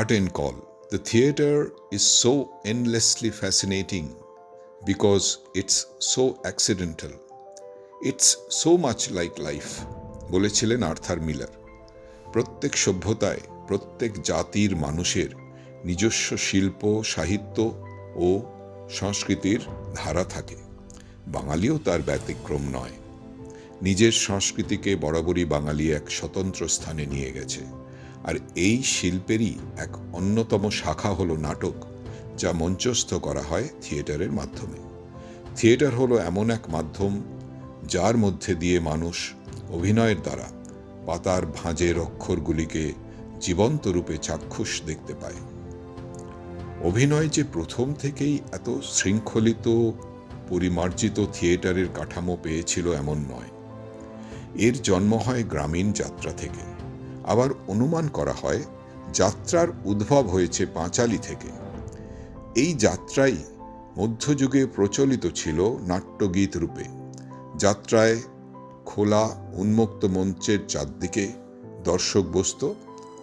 And Call. The theatre is so endlessly fascinating because it's so accidental. It's so much like life, বলেছিলেন Arthur Miller প্রত্যেক সভ্যতায় প্রত্যেক জাতির মানুষের নিজস্ব শিল্প সাহিত্য ও সংস্কৃতির ধারা থাকে বাঙালিও তার ব্যতিক্রম নয় নিজের সংস্কৃতিকে বরাবরই বাঙালি এক স্বতন্ত্র স্থানে নিয়ে গেছে আর এই শিল্পেরই এক অন্যতম শাখা হলো নাটক, যা মঞ্চস্থ করা হয় থিয়েটারের মাধ্যমে। থিয়েটার হলো এমন এক মাধ্যম যার মধ্যে দিয়ে মানুষ অভিনয়ের দ্বারা পাতার ভাঁজের অক্ষরগুলিকে জীবন্ত রূপে চাক্ষুষ দেখতে পায়। অভিনয় যে প্রথম থেকেই এত শৃঙ্খলিত, পরিমার্জিত থিয়েটারের কাঠামো পেয়েছিল এমন নয়। এর জন্ম হয় গ্রামীণ যাত্রা থেকে। আবার অনুমান করা হয়, যাত্রার উদ্ভব হয়েছে পাঁচালি থেকে। এই যাত্রাই মধ্যযুগে প্রচলিত ছিল নাট্যগীত রূপে। যাত্রায় খোলা, উন্মুক্ত মঞ্চের চারদিকে দর্শক বসত,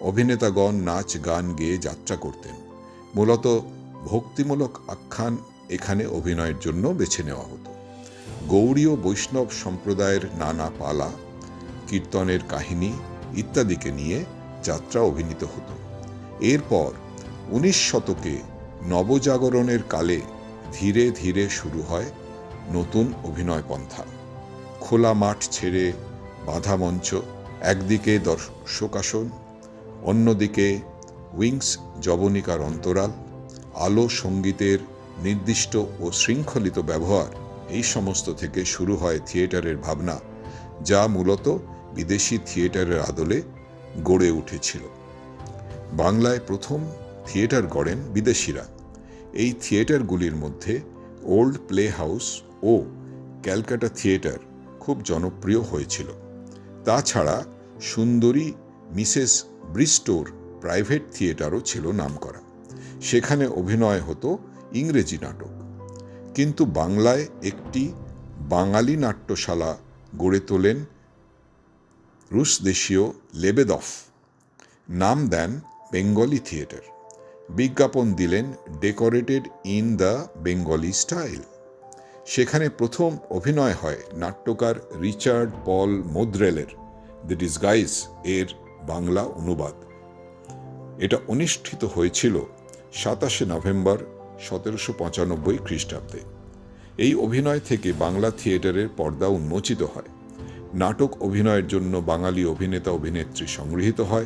অভিনেতাগণ নাচ, গান গেয়ে যাত্রা করতেন। মূলত ভক্তিমূলক আখ্যান এখানে অভিনয়ের জন্য বেছে নেওয়া হতো। গৌড়ীয় বৈষ্ণব সম্প্রদায়ের নানা পালা, কীর্তনের কাহিনী ইত্যাদিকে নিয়ে যাত্রা অভিনীত হতো। এরপর উনিশ শতকে নবজাগরণের কালে ধীরে ধীরে শুরু হয় নতুন অভিনয় পন্থা খোলা মাঠ ছেড়ে বাঁধা মঞ্চ, একদিকে দর্শকাসন অন্যদিকে উইংস জবনিকার অন্তরাল, আলো সঙ্গীতের নির্দিষ্ট ও শৃঙ্খলিত ব্যবহার, এই সমস্ত থেকে শুরু হয় থিয়েটারের ভাবনা, যা মূলত বিদেশি থিয়েটারের আদলে গড়ে উঠেছিল। বাংলায় প্রথম থিয়েটার গড়েন বিদেশিরা। এই থিয়েটারগুলির মধ্যে ওল্ড প্লে হাউস ও ক্যালকাটা থিয়েটার খুব জনপ্রিয় হয়েছিল। তাছাড়া সুন্দরী মিসেস ব্রিস্টোর প্রাইভেট থিয়েটারও ছিল নামকরা। সেখানে অভিনয় হতো ইংরেজি নাটক। কিন্তু বাংলায় একটি বাঙালি নাট্যশালা গড়ে তোলেন রুশ দেশীয় লেবেদফ নাম দেন বেঙ্গলি থিয়েটার। বিজ্ঞাপন দিলেন decorated in the Bengali style. সেখানে প্রথম অভিনয় হয় নাট্যকার রিচার্ড পল মোদ্রেলের দ্য ডিসগাইজ এর বাংলা অনুবাদ। এটা অনুষ্ঠিত হয়েছিল সাতাশে নভেম্বর সতেরোশো পঁচানব্বই খ্রিস্টাব্দে। এই অভিনয় থেকে বাংলা থিয়েটারের পর্দা উন্মোচিত হয়। নাটক অভিনয়ের জন্য বাঙালি অভিনেতা অভিনেত্রী সংগৃহীত হয়।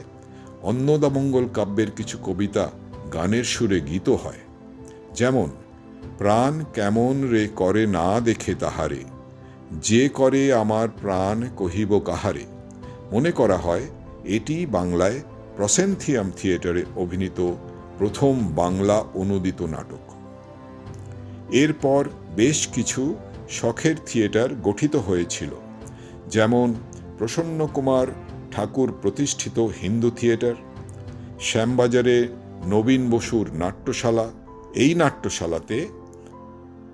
অন্নদামঙ্গল কাব্যের কিছু কবিতা গানের সুরে গীত হয়। যেমন, প্রাণ কেমন রে করে না দেখে তাহারে, যে করে আমার প্রাণ কহিব কাহারে? মনে করা হয়, এটি বাংলায় প্রসেনথিয়াম থিয়েটারে অভিনীত প্রথম বাংলা অনুদিত নাটক। এরপর বেশ কিছু শখের থিয়েটার গঠিত হয়েছিল। যেমন প্রসন্ন কুমার ঠাকুর প্রতিষ্ঠিত হিন্দু থিয়েটার, শ্যামবাজারে নবীন বসুর নাট্যশালা, এই নাট্যশালাতে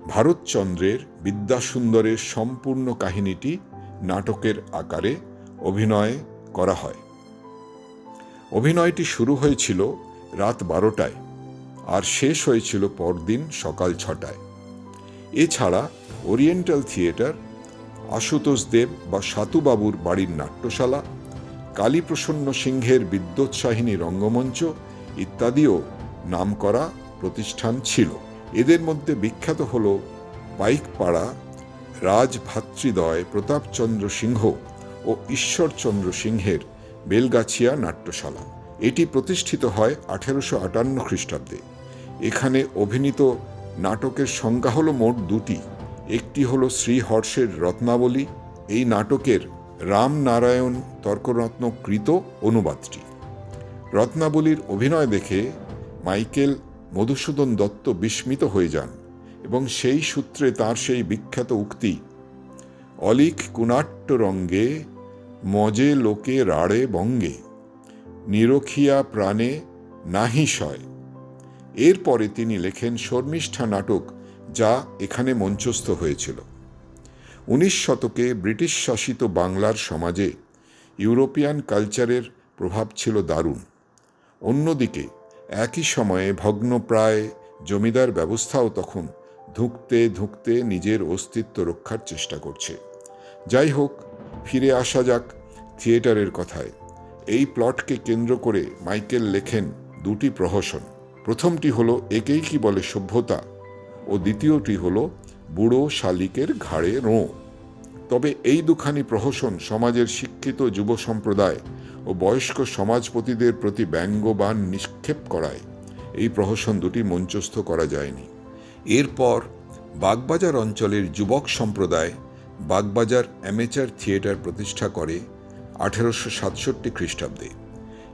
ভারতচন্দ্রের বিদ্যাসুন্দরের সম্পূর্ণ কাহিনীটি নাটকের আকারে অভিনয় করা হয়। অভিনয়টি শুরু হয়েছিল রাত বারোটায় আর শেষ হয়েছিল পরদিন সকাল ছটায়। এছাড়া ওরিয়েন্টাল থিয়েটার আশুতোষ দেব বা সাতুবাবুর বাড়ির নাট্যশালা, কালীপ্রসন্ন সিংহের বিদ্যোৎসাহিনী রঙ্গমঞ্চ ইত্যাদিও নামকরা প্রতিষ্ঠান ছিল। এদের মধ্যে বিখ্যাত হল পাইকপাড়া রাজভাতৃদয় প্রতাপচন্দ্র সিংহ ও ঈশ্বরচন্দ্র সিংহের বেলগাছিয়া নাট্যশালা। এটি প্রতিষ্ঠিত হয় আঠেরোশো আটান্ন খ্রিস্টাব্দে। এখানে অভিনীত নাটকের সংখ্যা হল মোট দুটি। একটি হল শ্রীহর্ষের রত্নাবলী। এই নাটকের রামনারায়ণ তর্করত্ন কৃত অনুবাদটি। রত্নাবলীর অভিনয় দেখে মাইকেল মধুসূদন দত্ত বিস্মিত হয়ে যান এবং সেই সূত্রে তার সেই বিখ্যাত উক্তি, অলিক কুনাট্য রঙ্গে, মজে লোকে রাড়ে বঙ্গে, নিরখিয়া প্রাণে নাহি সয়। এরপরে তিনি লেখেন শর্মিষ্ঠা নাটক যা এখানে মঞ্চস্থ হয়েছিল। উনিশ শতকে ব্রিটিশ শাসিত বাংলার সমাজে ইউরোপিয়ান কালচারের প্রভাব ছিল দারুণ। অন্যদিকে, একই সময়ে ভগ্নপ্রায় জমিদার ব্যবস্থাও তখন ধুঁকতে ধুঁকতে নিজের অস্তিত্ব রক্ষার চেষ্টা করছে। যাই হোক, ফিরে আসা যাক থিয়েটারের কথায়। এই প্লটকে কেন্দ্র করে মাইকেল লেখেন দুটি প্রহসন। প্রথমটি হলো, একেই কি বলে সভ্যতা? ও দ্বিতীয়টি হলো বুড়ো শালিকের ঘাড়ে রোঁ। তবে এই দুখানি প্রহসন সমাজের শিক্ষিত যুব সম্প্রদায় ও বয়স্ক সমাজপতিদের প্রতি ব্যঙ্গবান নিক্ষেপ করায়। এই প্রহসন দুটি মঞ্চস্থ করা যায়নি। এরপর বাগবাজার অঞ্চলের যুবক সম্প্রদায় বাগবাজার অ্যামেচার থিয়েটার প্রতিষ্ঠা করে আঠেরোশো সাতষট্টি খ্রিস্টাব্দে।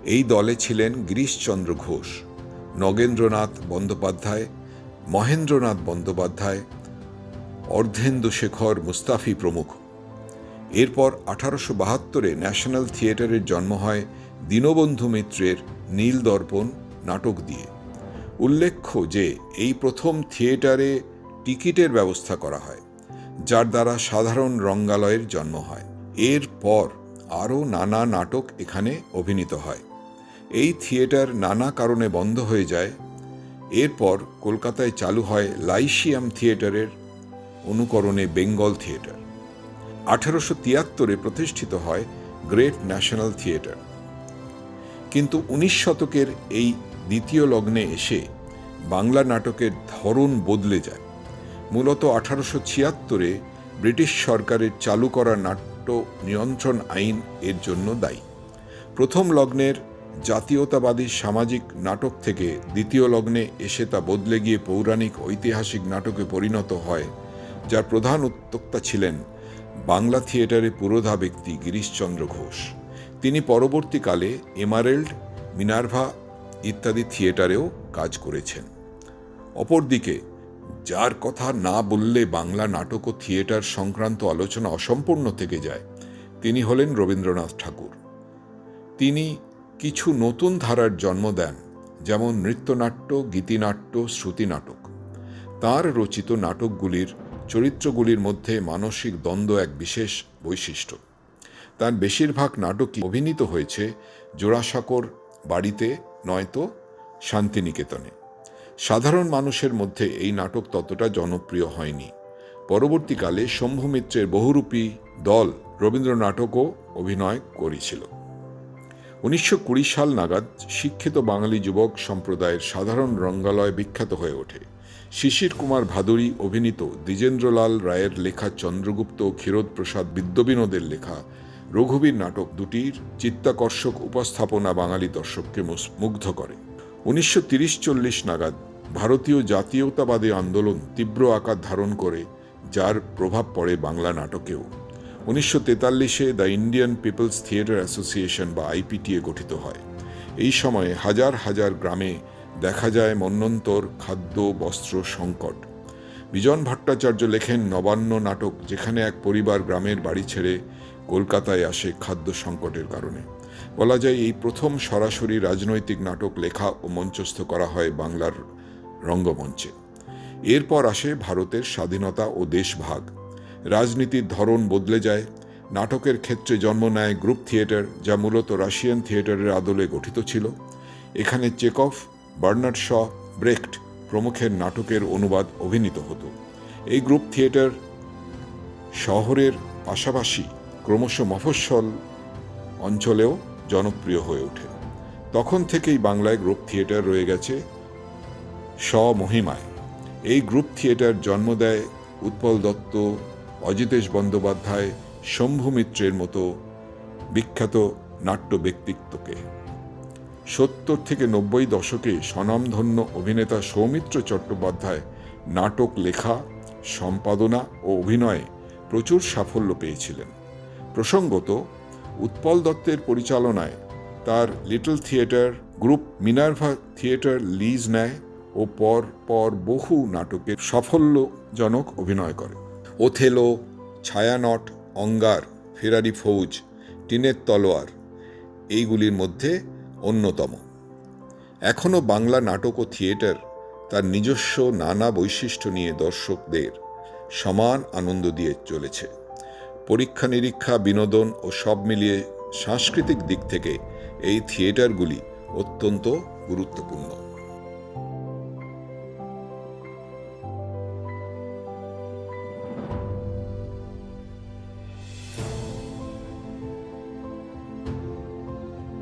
এই দলে ছিলেন গিরিশচন্দ্র ঘোষ, নগেন্দ্রনাথ বন্দ্যোপাধ্যায় মহেন্দ্রনাথ বন্দ্যোপাধ্যায়, অর্ধেন্দু শেখর মুস্তাফি প্রমুখ। এরপর আঠারোশো বাহাত্তরে ন্যাশনাল থিয়েটারের জন্ম হয় দীনবন্ধু মিত্রের নীল দর্পণ নাটক দিয়ে। উল্লেখ্য যে, এই প্রথম থিয়েটারে টিকিটের ব্যবস্থা করা হয়, যার দ্বারা সাধারণ রঙ্গালয়ের জন্ম হয়। এরপর আরও নানা নাটক এখানে অভিনীত হয়। এই থিয়েটার নানা কারণে বন্ধ হয়ে যায় এরপর কলকাতায় চালু হয় লাইশিয়াম থিয়েটারের অনুকরণে বেঙ্গল থিয়েটার। আঠারোশো তিয়াত্তরে প্রতিষ্ঠিত হয় গ্রেট ন্যাশনাল থিয়েটার। কিন্তু উনিশ শতকের এই দ্বিতীয় লগ্নে এসে বাংলা নাটকের ধরন বদলে যায়। মূলত আঠারোশো ছিয়াত্তরে ব্রিটিশ সরকারের চালু করা নাট্য নিয়ন্ত্রণ আইন এর জন্য দায়ী। প্রথম লগ্নের জাতীয়তাবাদী সামাজিক নাটক থেকে দ্বিতীয় লগ্নে এসে তা বদলে গিয়ে পৌরাণিক ঐতিহাসিক নাটকে পরিণত হয়, যার প্রধান উদ্যোক্তা ছিলেন বাংলা থিয়েটারে পুরোধা ব্যক্তি গিরিশচন্দ্র ঘোষ। তিনি পরবর্তীকালে এমারেল্ড, মিনার্ভা ইত্যাদি থিয়েটারেও কাজ করেছেন। অপরদিকে, যার কথা না বললে বাংলা নাটক ও থিয়েটার সংক্রান্ত আলোচনা অসম্পূর্ণ থেকে যায়, তিনি হলেন রবীন্দ্রনাথ ঠাকুর। তিনি কিছু নতুন ধারার জন্ম দেন, যেমন নৃত্যনাট্য, গীতিনাট্য, শ্রুতিনাটক। তার রচিত নাটকগুলির চরিত্রগুলির মধ্যে মানসিক দ্বন্দ্ব এক বিশেষ বৈশিষ্ট্য। তার বেশিরভাগ নাটকই অভিনীত হয়েছে জোড়াসাঁকোর বাড়িতে, নয়তো শান্তিনিকেতনে। সাধারণ মানুষের মধ্যে এই নাটক ততটা জনপ্রিয় হয়নি। পরবর্তীকালে শম্ভু মিত্রের বহুরূপী দল রবীন্দ্র নাটকও অভিনয় করেছিল। উনিশশো কুড়ি সাল নাগাদ শিক্ষিত বাঙালি যুবক সম্প্রদায়ের সাধারণ রঙ্গালয় বিখ্যাত হয়ে ওঠে। শিশির কুমার ভাদুরী অভিনীত দ্বিজেন্দ্রলাল রায়ের লেখা চন্দ্রগুপ্ত ও ক্ষীরোদ প্রসাদ বিদ্যবিনোদের লেখা রঘুবীর নাটক দুটির চিত্তাকর্ষক উপস্থাপনা বাঙালি দর্শককে মুগ্ধ করে। উনিশশো তিরিশ চল্লিশ নাগাদ ভারতীয় জাতীয়তাবাদী আন্দোলন তীব্র আকার ধারণ করে, যার প্রভাব পড়ে বাংলা নাটকেও। উনিশশো তেতাল্লিশে the Indian people's theatre association বা আইপিটিএ গঠিত হয়। এই সময়ে হাজার হাজার গ্রামে দেখা যায় মন্বন্তর খাদ্য, বস্ত্র, সংকট। বিজন ভট্টাচার্য লেখেন নবান্ন নাটক যেখানে এক পরিবার গ্রামের বাড়ি ছেড়ে কলকাতায় আসে খাদ্য সংকটের কারণে। বলা যায় এই প্রথম সরাসরি রাজনৈতিক নাটক লেখা ও মঞ্চস্থ করা হয় বাংলার রঙ্গমঞ্চে। এরপর আসে ভারতের স্বাধীনতা ও দেশভাগ। রাজনীতির ধরন বদলে যায়। নাটকের ক্ষেত্রে জন্ম নেয় গ্রুপ থিয়েটার, যা মূলত রাশিয়ান থিয়েটারের আদলে গঠিত ছিল। এখানে চেকফ বার্নার্ড শ, ব্রেক্ট প্রমুখের নাটকের অনুবাদ অভিনীত হতো। এই গ্রুপ থিয়েটার শহরের পাশাপাশি ক্রমশ মফস্বল অঞ্চলেও জনপ্রিয় হয়ে ওঠে। তখন থেকেই বাংলায় গ্রুপ থিয়েটার রয়ে গেছে স্বমহিমায় এই গ্রুপ থিয়েটার জন্ম দেয় উৎপল দত্ত অজিতেশ বন্দ্যোপাধ্যায় শম্ভু মিত্রের মতো বিখ্যাত নাট্য ব্যক্তিত্বকে। সত্তর থেকে নব্বই দশকে স্বনামধন্য অভিনেতা সৌমিত্র চট্টোপাধ্যায় নাটক লেখা, সম্পাদনা ও অভিনয়ে প্রচুর সাফল্য পেয়েছিলেন। প্রসঙ্গত, উৎপল দত্তের পরিচালনায় তার little theatre group Minerva theatre lease নেয় ও পর পর বহু নাটকের সাফল্যজনক অভিনয় করে। ওথেলো, ছায়ানট, অঙ্গার, ফেরারি ফৌজ, টিনের তলোয়ার, এইগুলির মধ্যে অন্যতম। এখনও বাংলা নাটক ও থিয়েটার তার নিজস্ব নানা বৈশিষ্ট্য নিয়ে দর্শকদের সমান আনন্দ দিয়ে চলেছে। পরীক্ষা নিরীক্ষা, বিনোদন ও সব মিলিয়ে সাংস্কৃতিক দিক থেকে এই থিয়েটারগুলি অত্যন্ত গুরুত্বপূর্ণ।